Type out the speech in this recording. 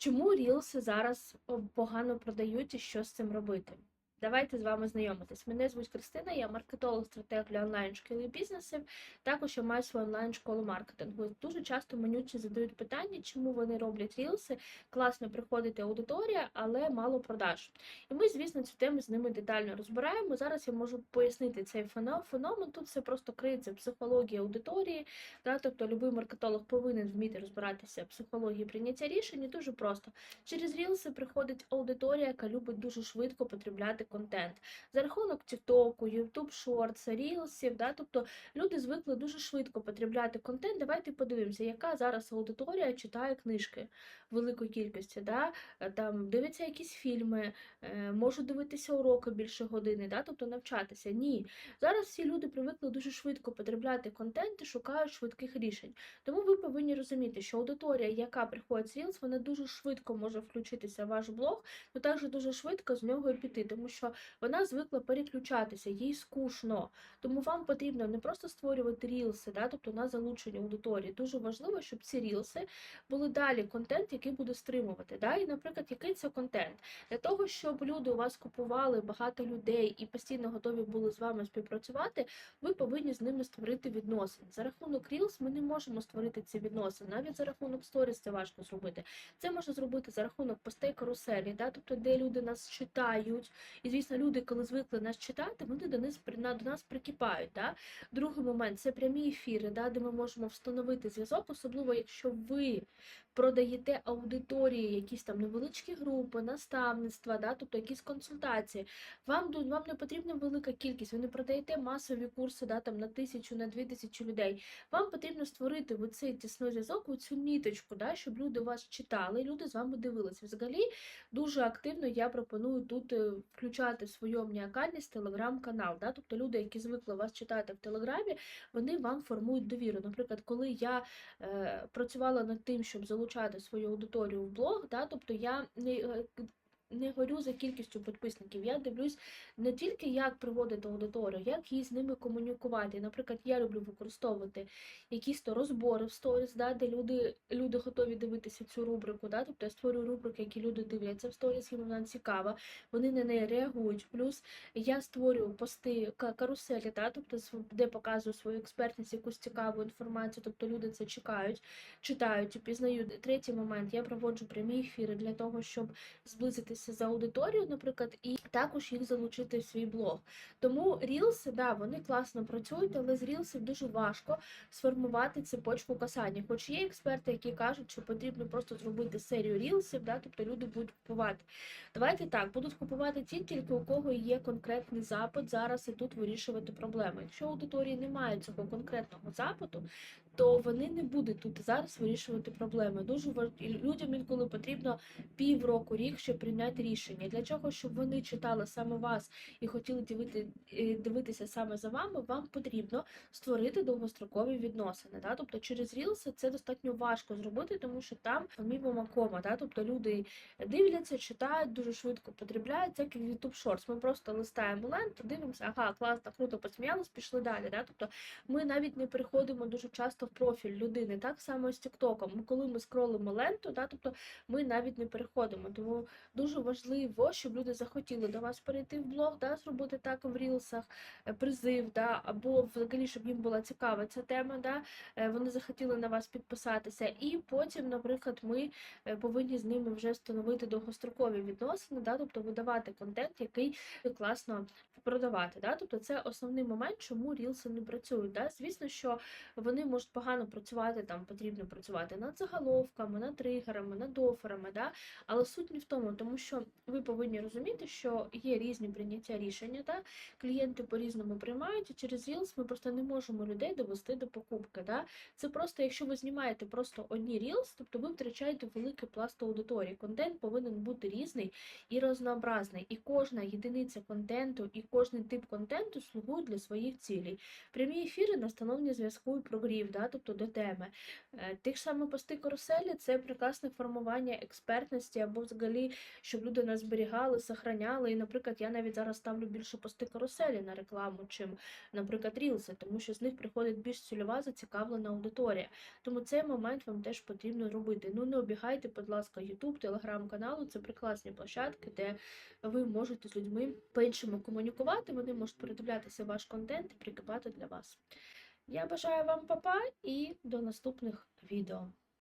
Чому рілси зараз погано продають і що з цим робити? Давайте з вами знайомитись. Мене звуть Кристина, я маркетолог, стратег для онлайн-шкіл і бізнесів. Також я маю свою онлайн-школу маркетингу. Дуже часто манючі задають питання, чому вони роблять рілси. Класно приходить аудиторія, але мало продаж. І ми, звісно, цю тему з ними детально розбираємо. Зараз я можу пояснити цей феномен. Тут все просто криється психологія аудиторії. Да? Тобто будь-який маркетолог повинен вміти розбиратися в психології прийняття рішень. І дуже просто. Через рілси приходить аудиторія, яка любить дуже швидко потребляти контент. За рахунок Тіктоку, Ютуб Шортс, Рілсів, да? тобто люди звикли дуже швидко потребляти контент. Давайте подивимося, яка зараз аудиторія читає книжки великої кількості. Да? Е, Там дивиться якісь фільми, е, можуть дивитися уроки більше години, да? тобто навчатися. Ні. Зараз всі люди привикли дуже швидко потребляти контент і шукають швидких рішень. Тому ви повинні розуміти, що аудиторія, яка приходить з Reels, вона дуже швидко може включитися в ваш блог, але також дуже швидко з нього і піти, тому що вона звикла переключатися, їй скучно. Тому вам потрібно не просто створювати рілси, да, тобто на залучення аудиторії. Дуже важливо, щоб ці рілси були далі контент, який буде стримувати. Да? І, наприклад, який це контент? Для того, щоб люди у вас купували багато людей і постійно готові були з вами співпрацювати, ви повинні з ними створити відносини. За рахунок Reels ми не можемо створити ці відносини. Навіть за рахунок Stories це важко зробити. Це можна зробити за рахунок постей каруселі, да? тобто де люди нас читають. І звісно, люди, коли звикли нас читати, вони до нас до нас прикипають. Да? Другий момент це прямі ефіри, да? де ми можемо встановити зв'язок, особливо якщо ви продаєте аудиторії, якісь там невеличкі групи, наставництва, да? тобто якісь консультації. Вам, вам не потрібна велика кількість, ви не продаєте масові курси да, там, на тисячу, на дві тисячі людей. Вам потрібно створити оцей тісний зв'язок, оцю ніточку, да, щоб люди вас читали, люди з вами дивилися. Взагалі, дуже активно я пропоную тут е, включати в свою омніакальність телеграм-канал. Да? Тобто люди, які звикли вас читати в телеграмі, вони вам формують довіру. Наприклад, коли я е, працювала над тим, щоб залучати свою аудиторію в блог, да, тобто я не. Не горю за кількістю підписників. Я дивлюсь не тільки як приводити аудиторію, як їй з ними комунікувати. Наприклад, я люблю використовувати якісь розбори в сторіс, да, де люди, люди готові дивитися цю рубрику. Да, тобто я створюю рубрики, які люди дивляться в сторіс, їм вона цікава, вони на неї реагують. Плюс я створюю пости каруселі, да, тобто де показую свою експертність, якусь цікаву інформацію, тобто люди це чекають, читають пізнають. Третій момент я проводжу прямі ефіри для того, щоб зблизитися з аудиторією, наприклад, і також їх залучити в свій блог. Тому рілси, да, вони класно працюють, але з рілсів дуже важко сформувати цепочку касання. Хоч є експерти, які кажуть, що потрібно просто зробити серію рілсів, да, тобто люди будуть купувати. Давайте так, будуть купувати ті, тільки у кого є конкретний запит зараз і тут вирішувати проблеми. Якщо аудиторії немає цього конкретного запиту, то вони не будуть тут зараз вирішувати проблеми. Дуже важ... людям інколи потрібно півроку, рік, щоб прийняти рішення. Для чого, щоб вони читали саме вас і хотіли дивити, е, дивитися саме за вами, вам потрібно створити довгострокові відносини. Да? Тобто через Reels це достатньо важко зробити, тому що там помімо кома, да? тобто люди дивляться, читають, дуже швидко потребляють, це як YouTube Shorts. Ми просто листаємо ленту, дивимося, ага, класно, круто, посміялись, пішли далі. Да? Тобто ми навіть не переходимо дуже часто профіль людини. Так само з TikTok. Коли ми скролимо ленту, да? тобто ми навіть не переходимо. Тому дуже важливо, щоб люди захотіли до вас перейти в блог, да? зробити так в рілсах, е, призив, да? або взагалі, щоб їм була цікава ця тема, да? е, вони захотіли на вас підписатися. І потім, наприклад, ми е, повинні з ними вже встановити довгострокові відносини, да? тобто видавати контент, який класно продавати. Да? Тобто це основний момент, чому рілси не працюють. Да? Звісно, що вони можуть погано працювати, там потрібно працювати над заголовками, над тригерами, над оферами, да? але суть не в тому, тому що ви повинні розуміти, що є різні прийняття рішення, да? клієнти по-різному приймають, і через Reels ми просто не можемо людей довести до покупки. Да? Це просто, якщо ви знімаєте просто одні Reels, тобто ви втрачаєте великий пласт аудиторії. Контент повинен бути різний і разнообразний. І кожна єдиниця контенту, і кожен тип контенту слугують для своїх цілей. Прямі ефіри на встановлення зв'язку і прогрів, да? Да, тобто до теми. Е, ж саме пости каруселі це прекрасне формування експертності або взагалі, щоб люди нас зберігали, сохраняли. І, наприклад, я навіть зараз ставлю більше пости каруселі на рекламу, чим, наприклад, рілси, тому що з них приходить більш цільова зацікавлена аудиторія. Тому цей момент вам теж потрібно робити. Ну не обігайте, будь ласка, YouTube, телеграм-каналу. Це прекрасні площадки, де ви можете з людьми по-іншому комунікувати. Вони можуть передивлятися ваш контент і прикипати для вас. Я бажаю вам папа і до наступних відео.